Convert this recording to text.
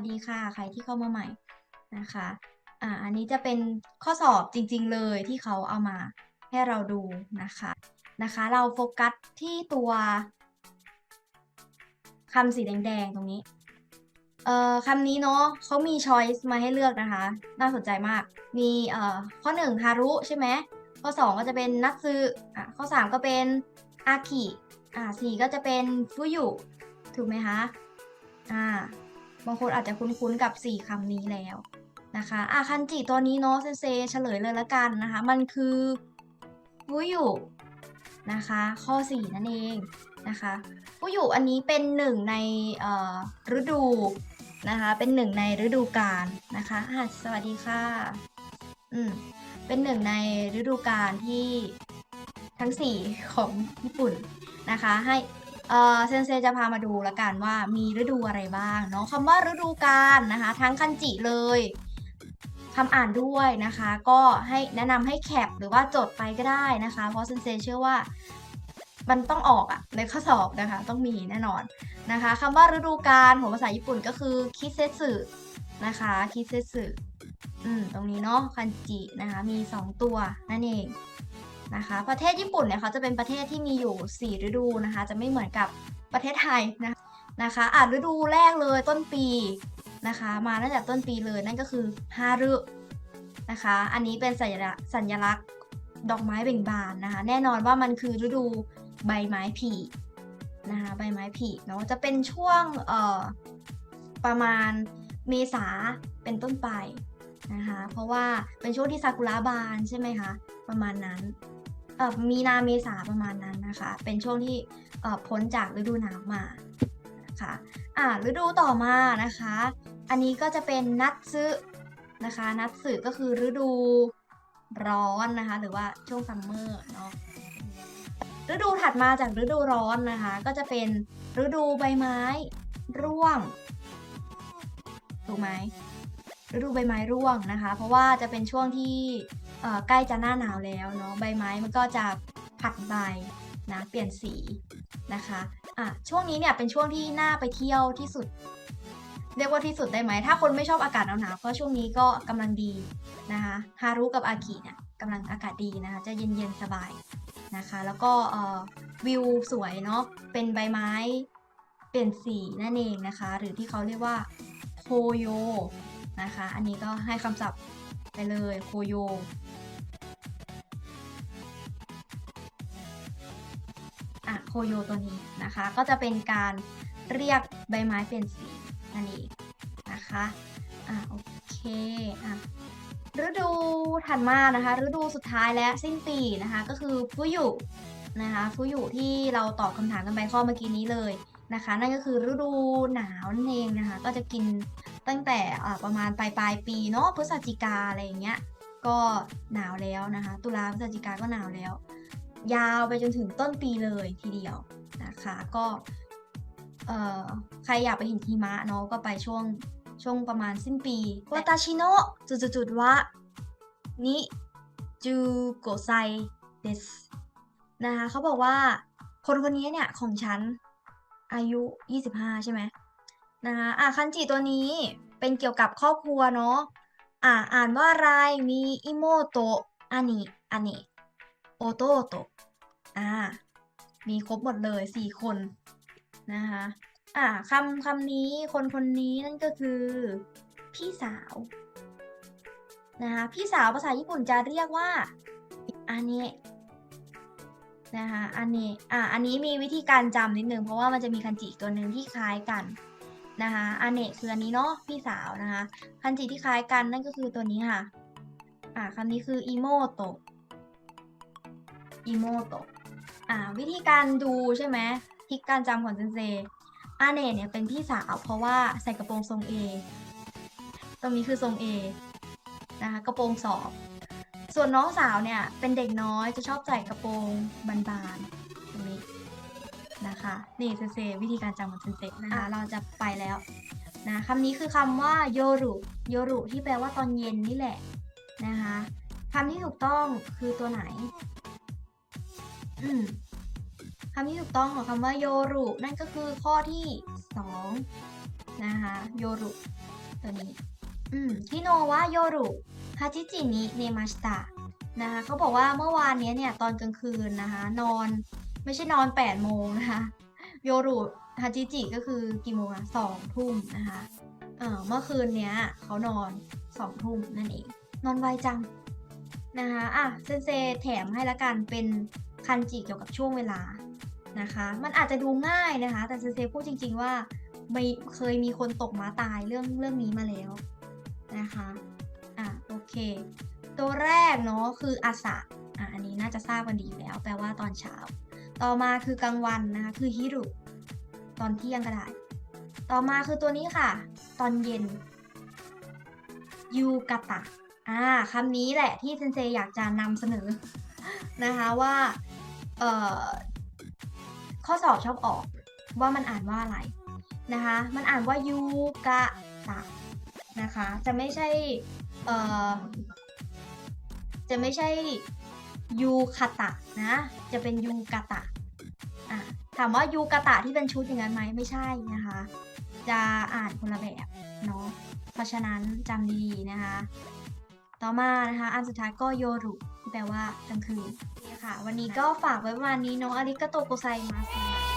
วัสดีค่ะ ใครที่เข้ามาใหม่นะคะ อ่า อันนี้จะเป็นข้อสอบจริง ๆ เลยที่เขาเอามาให้เราดูนะคะ นะคะ เราโฟกัสที่ตัวคำสีแดง ๆ ตรงนี้ เอ่อคำนี้เนาะเขามี choice มาให้เลือกนะคะ น่าสนใจมาก มีเอ่อข้อ1ฮารุใช่ไหม ข้อ2ก็จะเป็นนัตซึอะข้อ3ก็เป็นอากิอ่า4ก็จะเป็นฟุยุ ถูกไหมคะ อ่า บางคนอาจจะคุ้นๆกับ 4คำนี้แล้วนะคะอะคันจิตัวนี้เนาะเซนเซเฉลยเลยละกันนะคะ มันคือฟุยุนะคะ ข้อ 4 นั่นเองนะคะฟุยุอันนี้เป็นหนึ่งในฤดูนะคะเป็นหนึ่งในฤดูกาลนะคะอะสวัสดีค่ะอืมเป็นหนึ่งในฤดูกาลที่ทั้ง 4 ของญี่ปุ่นนะคะ ให้ เอ่อเซนเซจะพามาดูละกันว่ามีฤดูอะไรบ้างเนาะคำว่าฤดูกาลนะคะ ทั้งคันจิเลยคำอ่านด้วยนะคะ ก็ให้แนะนำให้แคปหรือว่าจดไปก็ได้นะคะ เพราะเซนเซเชื่อว่ามันต้องออกอะในข้อสอบนะคะ ต้องมีแน่นอนนะคะคำว่าฤดูกาลของภาษาญี่ปุ่นก็คือคิเซสึนะคะคิเซสึอืมตรงนี้เนาะคันจินะคะ มี 2 ตัวนั่นเอง นะคะ ประเทศญี่ปุ่นเนี่ยเขาจะเป็นประเทศที่มีอยู่ 4 ฤดูนะคะ จะไม่เหมือนกับประเทศไทยนะนะคะอ่าฤดูแรกเลยต้นปีนะคะ มาตั้งแต่ต้นปีเลยนั่นก็คือฮารุนะคะ อันนี้เป็นสัญลักษณ์สัญลักษณ์ดอกไม้เบ่งบานนะคะ แน่นอนว่ามันคือฤดูใบไม้ผลินะคะใบไม้ผลิเนาะจะเป็นช่วงเอ่อประมาณเมษาเป็นต้นไปนะคะ เพราะว่าเป็นช่วงที่ซากุระบานใช่ไหมคะ ประมาณนั้น มีนาเมษาประมาณนั้นนะคะ เป็นช่วงที่พ้นจากฤดูหนาวมานะคะอ่าฤดูต่อมานะคะ อันนี้ก็จะเป็นนัตซึนะคะ นัตสึก็คือฤดูร้อนนะคะ หรือว่าช่วงซัมเมอร์เนาะฤดูถัดมาจากฤดูร้อนนะคะ ก็จะเป็นฤดูใบไม้ร่วงถูกไหมฤดูใบไม้ร่วงนะคะ เพราะว่าจะเป็นช่วงที่ ใกล้จะหน้าหนาวแล้วเนาะใบไม้มันก็จะผัดใบนะเปลี่ยนสีนะคะอะช่วงนี้เนี่ยเป็นช่วงที่น่าไปเที่ยวที่สุด เรียกว่าที่สุดได้ไหม ถ้าคนไม่ชอบอากาศหนาวๆก็ช่วงนี้ก็กำลังดีนะคะฮารุกับอากิเนี่ยกำลังอากาศดีนะคะจะเย็นๆสบายนะคะ แล้วก็วิวสวยเนาะเป็นใบไม้เปลี่ยนสีนั่นเองนะคะ หรือที่เขาเรียกว่าโคโย นะคะ อันนี้ก็ให้คำศัพท์ไปเลยโคโยอะโคโยตัวนี้นะคะ ก็จะเป็นการเรียกใบไม้เปลี่ยนสีนั่นเองนะคะอะโอเคอะฤดูถัดมานะคะ ฤดูสุดท้ายและสิ้นปีนะคะ ก็คือฟุยุนะคะฟุยุที่เราตอบคำถามกันไปข้อเมื่อกี้นี้เลยนะคะ นั่นก็คือฤดูหนาวนั่นเองนะคะ ก็จะกิน ตั้งแต่ประมาณปลายปลายปีเนาะพฤศจิกาอะไรอย่างเงี้ยก็หนาวแล้วนะคะ ตุลาพฤศจิกาก็หนาวแล้ว ยาวไปจนถึงต้นปีเลยทีเดียวนะคะก็ใครอยากไปเห็นหิมะเนาะก็ไปช่วงช่วงประมาณสิ้นปีวาตาชิโนะจุดๆๆวะนิจูโกไซเดสนะคะเขาบอกว่าคนคนนี้เนี่ยของฉันอายุ 25 ใช่ไหม นะคะอะคันจิตัวนี้เป็นเกี่ยวกับครอบครัวเนาะอะอ่านว่าอะไรมีอิโมโตะอันนี้อันนี้โอโตโตะอ่ามีครบหมดเลยสี่คนนะคะอ่าคำคำนี้คนคนนี้นั่นก็คือ พี่สาวนะคะพี่สาวภาษาญี่ปุ่นจะเรียกว่าอันนี้นะคะอันนี้อ่าอันนี้มีวิธีการจำนิดนึงเพราะว่ามันจะมีคันจิอีตัวหนึ่งที่คล้ายกัน นะคะอันะคืออันนี้เนาะพี่สาวนะคะ คันจิที่คล้ายกันนั่นก็คือตัวนี้ค่ะ อ่าคำนี้คืออิโมโตะอิโมโตะอ่าวิธีการดูใช่ไหมทิกการจำของเซนเซอาเนะเนี่ยเป็นพี่สาวเพราะว่าใส่กระโปรงทรง A ตรงนี้คือทรง A นะคะกระโปรงสอบ ส่วนน้องสาวเนี่ยเป็นเด็กน้อยจะชอบใส่กระโปรงบานๆตรง นะคะ นี่เซนเซวิธีการจำของเซนเซนะคะ เราจะไปแล้วนะคำนี้คือคำว่าโยรุโยรุที่แปลว่าตอนเย็นนี่แหละนะคะคำที่ถูกต้องคือตัวไหน อืมคำที่ถูกต้องของคำว่าโยรุนั่นก็คือข้อที่สองนะคะโยรุตัวนี้ อืมที่โนวะโยรุฮาจิจินิเนมาชิตะนะคะเขาบอกว่าเมื่อวานเนี้ยเนี่ยตอนกลางคืนนะคะ นอน ไม่ใช่นอน8โมงนะคะโยรุฮาจิจิก็คือกี่โมงอะสองทุ่มนะคะเออเมื่อคืนเนี้ยเขานอนสองทุ่มนั่นเอง นอนไวจังนะคะอะเซนเซแถมให้ละกันเป็นคันจิเกี่ยวกับช่วงเวลานะคะ มันอาจจะดูง่ายนะคะ แต่เซนเซพูดจริง ๆ ว่าไม่เคยมีคนตกม้าตายเรื่องเรื่องนี้มาแล้วนะคะอะโอเค ตัวแรกเนาะคืออาสะอะอันนี้น่าจะทราบกันดีอยู่แล้ว แปลว่าตอนเช้า ต่อมาคือกลางวันนะคะคือฮิรุตอนเที่ยงก็ได้ ต่อมาคือตัวนี้ค่ะ ตอนเย็นยูกาตะอ่าคำนี้แหละที่เซนเซอยากจะนำเสนอนะคะว่าเอ่อข้อสอบชอบออกว่ามันอ่านว่าอะไรนะคะ มันอ่านว่ายูกะตะนะคะ จะไม่ใช่เอ่อจะไม่ใช่ ยูคาตะนะ จะเป็นยูกาตะอะถามว่ายูกาตะที่เป็นชุดอย่างนั้นไหมไม่ใช่นะคะ จะอ่านคนละแบบเนาะเพราะฉะนั้นจำดีๆนะคะ ต่อมานะคะ อันสุดท้ายก็โยรุที่แปลว่ากลางคืนนี่ค่ะ วันนี้ก็ฝากไว้ประมาณนี้เน้องอาริกาโตโกไซมาส